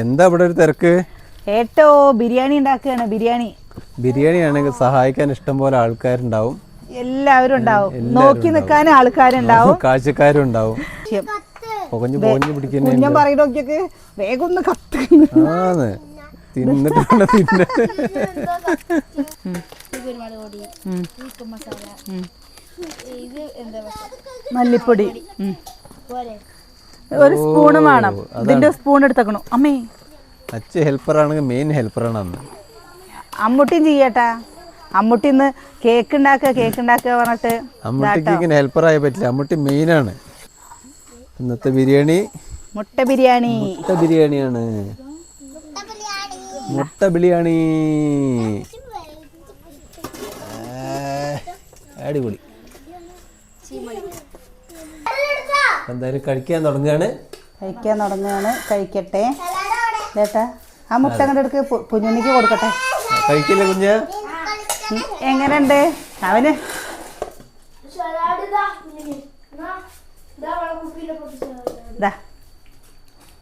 എന്താ ഇവിടെ ഒരു തിരക്ക്? ഏട്ടോ ബിരിയാണി ഉണ്ടാക്കുകയാണ് ബിരിയാണി. ബിരിയാണി ആണെങ്കിൽ സഹായിക്കാൻ ഇഷ്ടം പോലെ ആൾക്കാരുണ്ടാവും. എല്ലാവരും ഉണ്ടാവും. നോക്കി നിൽക്കാൻ ആൾക്കാരുണ്ടാവും. കാഴ്ചക്കാരും ഉണ്ടാവും. പുകഞ്ഞു പുകഞ്ഞു പിടിക്കുന്ന കുഞ്ഞൻ പറയും നോക്കിയൊക്കെ വേഗം ഒന്ന് കത്തുന്നു. ആന്ന്. തിന്നിട്ട് വേണം തിന്നാൻ. കുരുമുളക് പൊടി ചിക്കൻ മസാല ഇത് എന്താ മല്ലിപ്പൊടി ഒരു സ്പൂണ് വേണം. ഇതിന്റെ സ്പൂൺ എടുത്തേക്കണു. അമ്മേ. അച്ഛ ഹെൽപ്പർ ആണെങ്കിൽ മെയിൻ ഹെൽപ്പറാണ് അന്ന്. അമ്മൂട്ടി ചെയ്യട്ടാ. അമ്മൂട്ടി ഇന്ന് കേക്ക് ഉണ്ടാക്കുക കേക്ക് ഉണ്ടാക്കുക പറഞ്ഞിട്ട് അമ്മൂട്ടിക്ക് ഇങ്ങനെ ഹെൽപ്പറായ പറ്റില്ല. അമ്മൂട്ടി ആണ്. ഇന്നത്തെ ബിരിയാണി. മുട്ട ബിരിയാണി. മുട്ട ബിരിയാണിയാണ്. മുട്ട ബിരിയാണി. അടിപൊളി. എന്തായാലും കഴിക്കാൻ തുടങ്ങുകയാണ് കഴിക്കാൻ തുടങ്ങുകയാണ് കഴിക്കട്ടെ ചേട്ടാ ആ മുട്ട അങ്ങോട്ട് എടുക്ക് കുഞ്ഞുണ്ണിക്ക് കൊടുക്കട്ടെ കഴിക്കില്ല കുഞ്ഞ എങ്ങനെയുണ്ട് അവന് ഇതാ